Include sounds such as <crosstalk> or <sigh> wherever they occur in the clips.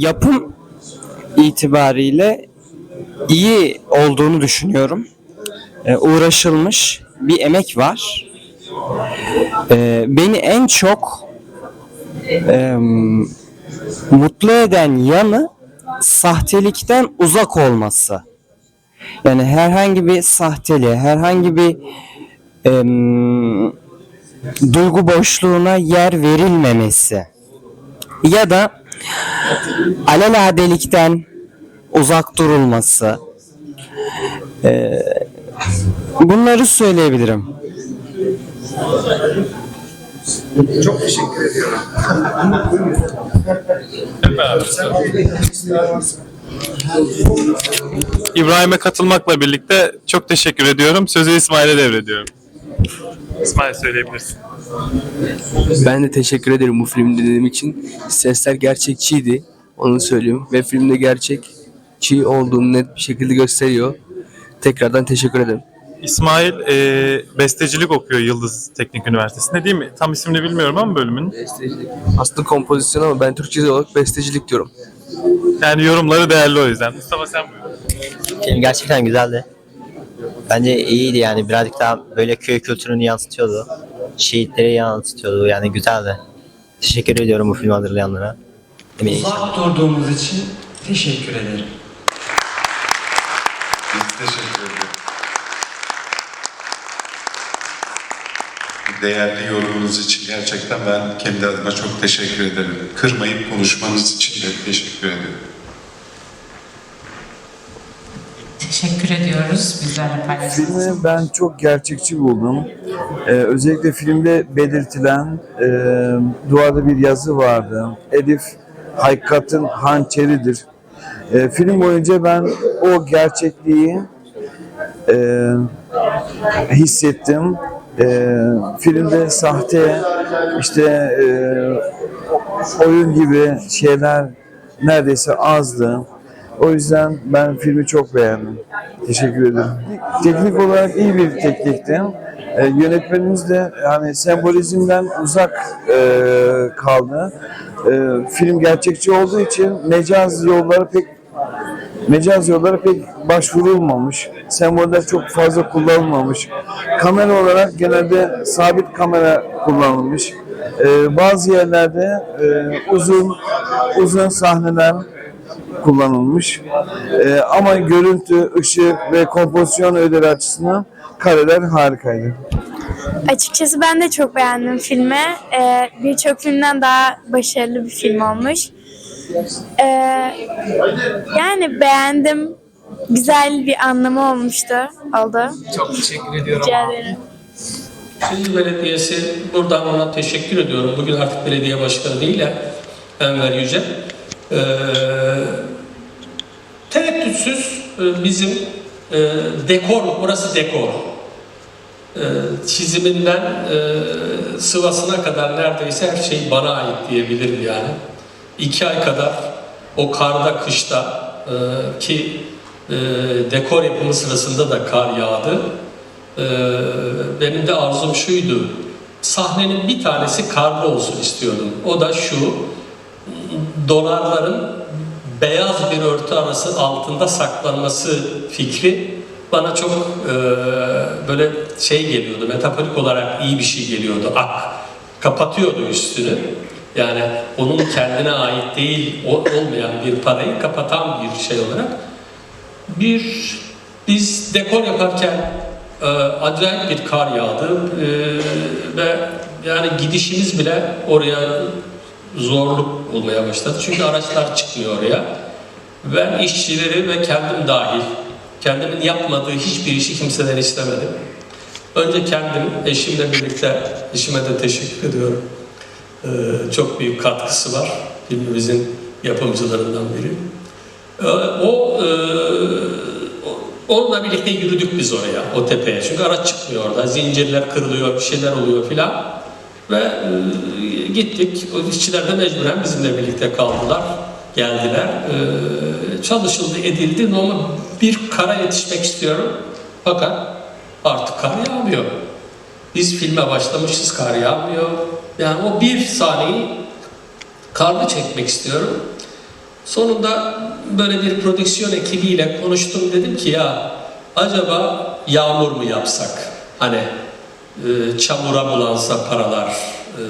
yapım itibariyle iyi olduğunu düşünüyorum. Ee, uğraşılmış bir emek var. Ee, beni en çok em, mutlu eden yanı sahtelikten uzak olması. Yani herhangi bir sahteliğe, herhangi bir em, duygu boşluğuna yer verilmemesi ya da aleladelikten uzak durulması Ee, bunları söyleyebilirim. İbrahim'e katılmakla birlikte çok teşekkür ediyorum. Sözü İsmail'e devrediyorum. İsmail söyleyebilirsin. Ben de teşekkür ederim bu filmi dinlediğim için. Sesler gerçekçiydi. Onu söyleyeyim. Ve filmde gerçekçi olduğunu net bir şekilde gösteriyor. Tekrardan teşekkür ederim. İsmail e, bestecilik okuyor Yıldız Teknik Üniversitesi'nde değil mi? Tam ismini bilmiyorum ama bölümün. Bestecilik. Aslında kompozisyon ama ben Türkçe olarak bestecilik diyorum. Yani yorumları değerli o yüzden. Mustafa sen buyur. Film gerçekten güzeldi. Bence iyiydi yani birazcık daha böyle köy kültürünü yansıtıyordu. Şehitleri yansıtıyordu yani güzeldi. Teşekkür ediyorum bu filmi hazırlayanlara. Eminim Uzak durduğumuz için teşekkür ederim. Biz teşekkür ederiz. Değerli yorumunuz için gerçekten ben kendi adıma çok teşekkür ederim. Kırmayıp konuşmanız için de teşekkür ederim. Teşekkür ediyoruz bizlerle paylaştığınız için. Filmi ben çok gerçekçi buldum. Ee, özellikle filmde belirtilen e, duvarda bir yazı vardı. Elif hakikatin hançeridir. Ee, film boyunca ben o gerçekliği e, hissettim. Ee, filmde sahte işte e, oyun gibi şeyler neredeyse azdı. O yüzden ben filmi çok beğendim. Teşekkür ederim. Teknik olarak iyi bir teknikti. Ee, yönetmenimiz de hani sembolizmden uzak e, kaldı. Ee, film gerçekçi olduğu için mecaz yolları pek mecaz yollara pek başvurulmamış. Semboller çok fazla kullanılmamış. Kamera olarak genelde sabit kamera kullanılmış. Ee, bazı yerlerde e, uzun uzun sahneler kullanılmış. Ee, ama görüntü, ışık ve kompozisyon ödeli açısından kareler harikaydı. Açıkçası ben de çok beğendim filmi. Ee, Birçok filmden daha başarılı bir film olmuş. Ee, yani beğendim. Güzel bir anlamı olmuştu. Oldu. Çok teşekkür ediyorum. Rica ederim. Şimdi Belediyesi buradan ona teşekkür ediyorum. Bugün artık belediye başkanı değil ya Enver Yüce. Ee, tereddütsüz e, bizim e, dekor, burası dekor. Ee, çiziminden e, sıvasına kadar neredeyse her şey bana ait diyebilirim yani. İki ay kadar o karda, kışta e, ki e, dekor yapımı sırasında da kar yağdı. Ee, benim de arzum şuydu. Sahnenin bir tanesi karlı olsun istiyordum. O da şu. Dolarların beyaz bir örtü arası altında saklanması fikri bana çok e, böyle şey geliyordu. Metaforik olarak iyi bir şey geliyordu. Ak. Kapatıyordu üstünü. Yani onun kendine ait değil o- olmayan bir parayı kapatan bir şey olarak bir biz dekor yaparken e, acayip bir kar yağdı e, ve yani gidişimiz bile oraya zorluk olmaya başladı. Çünkü araçlar çıkmıyor oraya. Ben işçileri ve kendim dahil kendimin yapmadığı hiçbir işi kimseden istemedim. Önce kendim eşimle birlikte eşime de teşekkür ediyorum. E, çok büyük katkısı var. Filmimizin yapımcılarından biri. E, o e, Onunla birlikte yürüdük biz oraya, o tepeye. Çünkü araç çıkmıyor orada. Zincirler kırılıyor, bir şeyler oluyor filan. Ve e, gittik. O işçiler de mecburen bizimle birlikte kaldılar. Geldiler. E, çalışıldı, edildi. Ama bir kara yetişmek istiyorum. Fakat artık kar yağmıyor. Biz filme başlamışız, kar yağmıyor. Yani o bir sahneyi karlı çekmek istiyorum. Sonunda böyle bir prodüksiyon ekibiyle konuştum. Dedim ki ya acaba yağmur mu yapsak? Hani e, çamura bulansa paralar e,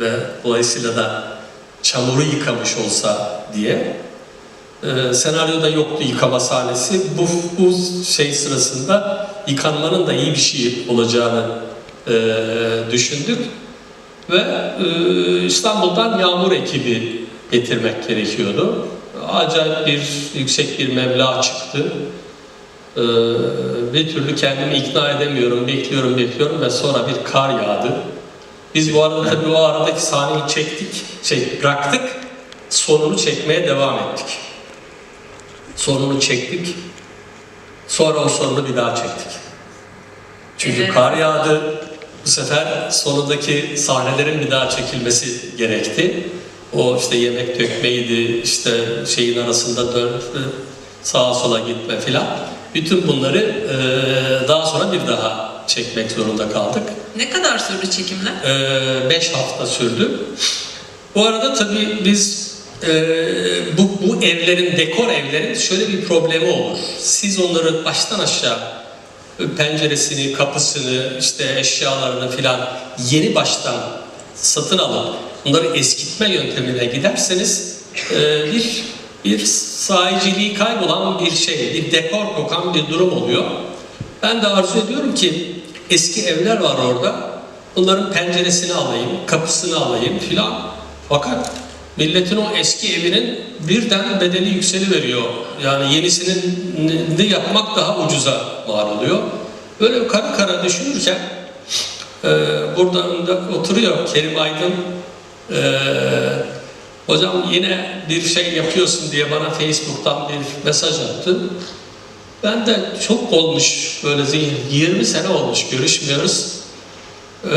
ve dolayısıyla da çamuru yıkamış olsa diye. E, senaryoda yoktu yıkama sahnesi. Bu, bu şey sırasında yıkanmanın da iyi bir şey olacağını e, düşündük. Ve e, İstanbul'dan yağmur ekibi getirmek gerekiyordu. Acayip bir yüksek bir meblağ çıktı. Ee, bir türlü kendimi ikna edemiyorum, bekliyorum, bekliyorum ve sonra bir kar yağdı. Biz bu arada tabii o aradaki sahneyi çektik, şey bıraktık, sonunu çekmeye devam ettik. Sonunu çektik, sonra o sonunu bir daha çektik. Çünkü Evet. kar yağdı, bu sefer sonundaki sahnelerin bir daha çekilmesi gerekti. O işte yemek dökmeydi, işte şeyin arasında dön, sağa sola gitme filan. Bütün bunları eee, daha sonra bir daha çekmek zorunda kaldık. Ne kadar sürdü çekimler? 5 hafta sürdü. Bu arada tabii biz e, bu, bu evlerin, dekor evlerin şöyle bir problemi olur. Siz onları baştan aşağı e, penceresini, kapısını, işte eşyalarını filan yeni baştan satın alıp bunları eskitme yöntemine giderseniz e, bir bir sahiciliği kaybolan bir şey, bir dekor kokan bir durum oluyor. Ben de arzu ediyorum ki eski evler var orada. Bunların penceresini alayım, kapısını alayım filan. Fakat milletin o eski evinin birden bedeli yükseli veriyor. Yani yenisini ne yapmak daha ucuza mal oluyor. Böyle kara kara düşünürken e, buradan da oturuyor Kerim Aydın. E, hocam yine bir şey yapıyorsun diye bana Facebook'tan bir mesaj attı. Ben de çok olmuş böyle zihin, 20 sene olmuş görüşmüyoruz. Ee,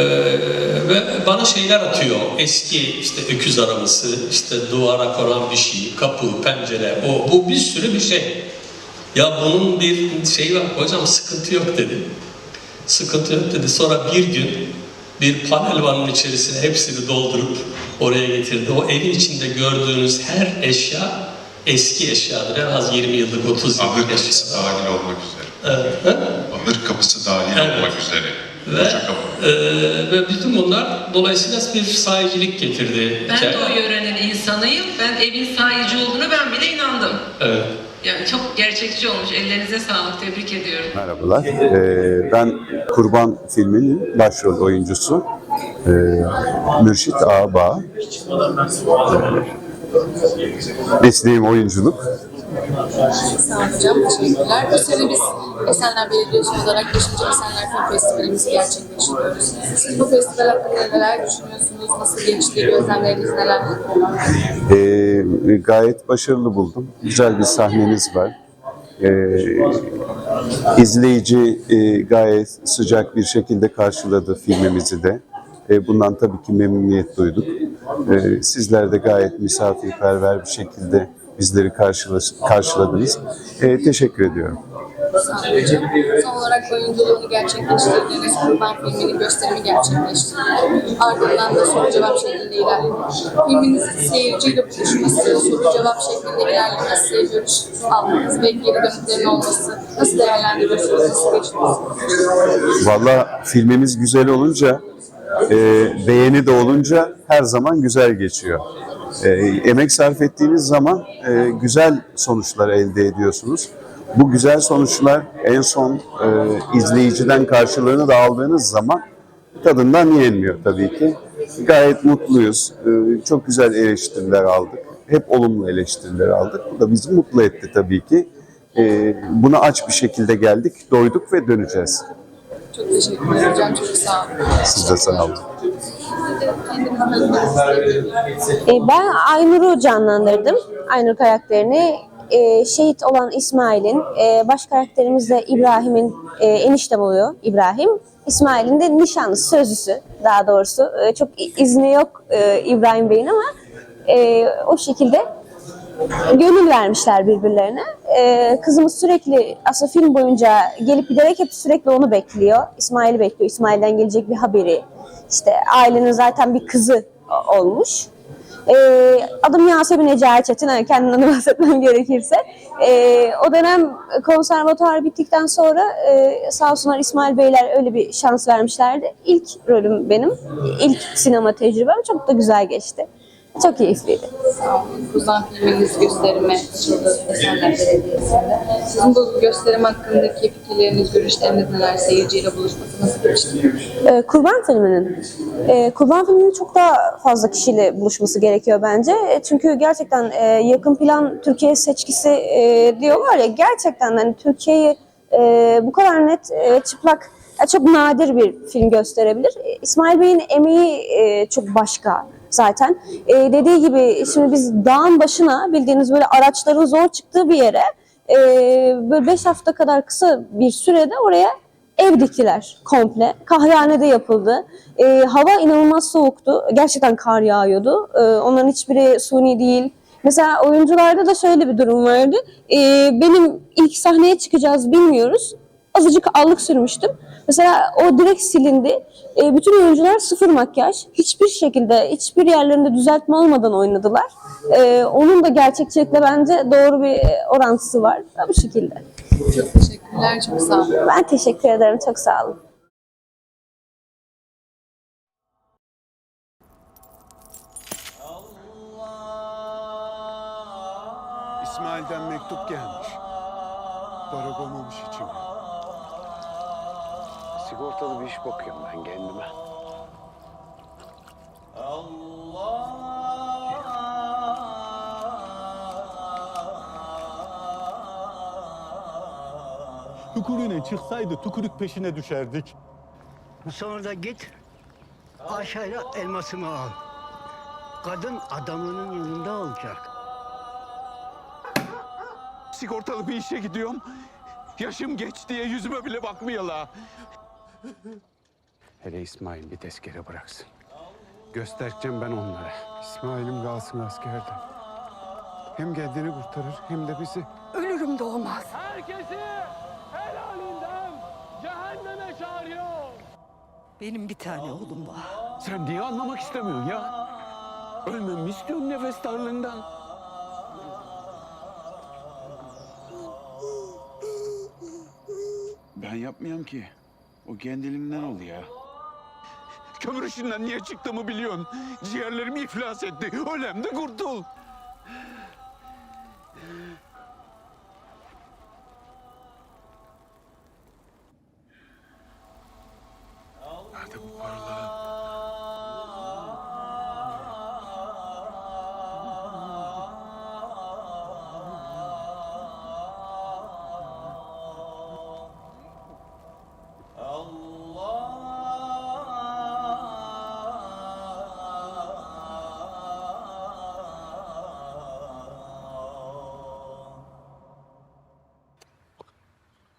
ve bana şeyler atıyor. Eski işte öküz arabası, işte duvara konan bir şey, kapı, pencere, o bu bir sürü bir şey. Ya bunun bir şeyi var hocam sıkıntı yok dedi. Sıkıntı yok dedi. Sonra bir gün bir panel vanın içerisine hepsini doldurup oraya getirdi. O evin içinde gördüğünüz her eşya eski eşyadır. En az 20 yıllık, 30 Ahır yıllık kapısı eşya. dahil olmak üzere. Evet. Ahır kapısı dahil Evet. olmak üzere. Ve, e, ve bütün bunlar dolayısıyla bir sahicilik getirdi. Ben de o yörenin insanıyım. Ben evin sahici olduğunu ben bile inandım. Evet. Yani çok gerçekçi olmuş. Ellerinize sağlık. Tebrik ediyorum. Merhabalar. Ee, ben Kurban filminin başrol oyuncusu ee, Mürşit Ağabağ. Ee, mesleğim oyunculuk. Sağ olun hocam, teşekkürler. Bu sene biz Esenler Belediyesi olarak 5. Esenler Film Festivalimizi gerçekleştiriyoruz. Siz bu festival hakkında neler düşünüyorsunuz? Nasıl geçti? Gözlemleriniz neler? Ee, gayet başarılı buldum. Güzel bir sahneniz var. Ee, izleyici e, gayet sıcak bir şekilde karşıladı filmimizi de. E, bundan tabii ki memnuniyet duyduk. E, sizler de gayet misafirperver bir şekilde bizleri karşıla- karşıladınız. E, teşekkür ediyorum. Son olarak oyunculuğunu gerçekleştirdiğiniz Kurban filminin gösterimi gerçekleştirildi. Ardından da soru cevap şeklinde ilerledi. Filminizin seyirciyle buluşması, soru cevap şeklinde ilerlemesi, görüş almanız ve geri dönüklerin olması nasıl değerlendiriyorsunuz? Nasıl geçtiniz? Valla filmimiz güzel olunca, e, beğeni de olunca her zaman güzel geçiyor. E, emek sarf ettiğiniz zaman e, güzel sonuçlar elde ediyorsunuz. Bu güzel sonuçlar en son e, izleyiciden karşılığını da aldığınız zaman tadından yenmiyor tabii ki. Gayet mutluyuz. E, çok güzel eleştiriler aldık. Hep olumlu eleştiriler aldık. Bu da bizi mutlu etti tabii ki. E, buna aç bir şekilde geldik, doyduk ve döneceğiz. Çok teşekkür ederim hocam. Çok sağ olun. Siz de sağ olun. E, Ben Aynur'u canlandırdım. Aynur karakterini. E, şehit olan İsmail'in, e, baş karakterimiz de İbrahim'in e, enişte boyu İbrahim. İsmail'in de nişanlısı, sözlüsü daha doğrusu. E, çok izni yok e, İbrahim Bey'in ama e, o şekilde gönül vermişler birbirlerine. Ee, kızımız sürekli aslında film boyunca gelip giderek hep sürekli onu bekliyor. İsmail'i bekliyor. İsmail'den gelecek bir haberi. İşte ailenin zaten bir kızı olmuş. E, adım Yasemin Ece Erçetin, hani kendimden bahsetmem <laughs> gerekirse. E, o dönem konservatuar bittikten sonra e, sağ olsunlar İsmail Beyler öyle bir şans vermişlerdi. İlk rolüm benim, ilk sinema tecrübem çok da güzel geçti. Çok keyifliydi. Kuzan filminiz gösterime açıldı Esenler Belediyesi'nde. Sizin bu gösterim hakkındaki fikirleriniz, görüşleriniz neler? Seyirciyle buluşması nasıl geçti? Ee, Kurban filminin. Ee, Kurban filminin çok daha fazla kişiyle buluşması gerekiyor bence. E, Çünkü gerçekten e, yakın plan Türkiye seçkisi e, diyorlar ya gerçekten hani Türkiye'yi e, bu kadar net e, çıplak e, çok nadir bir film gösterebilir. E, İsmail Bey'in emeği e, çok başka zaten. E, dediği gibi şimdi biz dağın başına bildiğiniz böyle araçların zor çıktığı bir yere e, böyle 5 hafta kadar kısa bir sürede oraya ev diktiler komple. Kahvehanede yapıldı. E, hava inanılmaz soğuktu. Gerçekten kar yağıyordu. E, onların hiçbiri suni değil. Mesela oyuncularda da şöyle bir durum vardı. E, benim ilk sahneye çıkacağız bilmiyoruz. Azıcık allık sürmüştüm. Mesela o direkt silindi. E, bütün oyuncular sıfır makyaj. Hiçbir şekilde, hiçbir yerlerinde düzeltme olmadan oynadılar. E, onun da gerçekçilikle bence doğru bir orantısı var. Bu şekilde. Çok teşekkürler, çok sağ olun. Ben teşekkür ederim. Çok sağ olun. İsmail'den mektup gelmiş. Para koymamış içime. Sigortalı bir iş bakıyorum ben kendime. Tükürüğüne çıksaydı tükürük peşine düşerdik. Sonra da git aşağıya elmasımı al. Kadın adamının yanında olacak. Sigortalı bir işe gidiyorum. Yaşım geç diye yüzüme bile bakmıyorlar. Hele İsmail bir tezkere bıraksın. Göstereceğim ben onlara. İsmail'im kalsın askerde. Hem kendini kurtarır hem de bizi. Ölürüm de olmaz. Herkesi helalinden cehenneme çağırıyor. Benim bir tane oğlum var. Sen niye anlamak istemiyorsun ya? Ölmemi istiyorum nefes darlığından. Ben yapmıyorum ki. O kendiliğinden oldu ya. Kömür işinden niye çıktığımı biliyorsun. Ciğerlerim iflas etti. Ölem kurtul.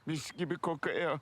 Mis gibi kokuyor.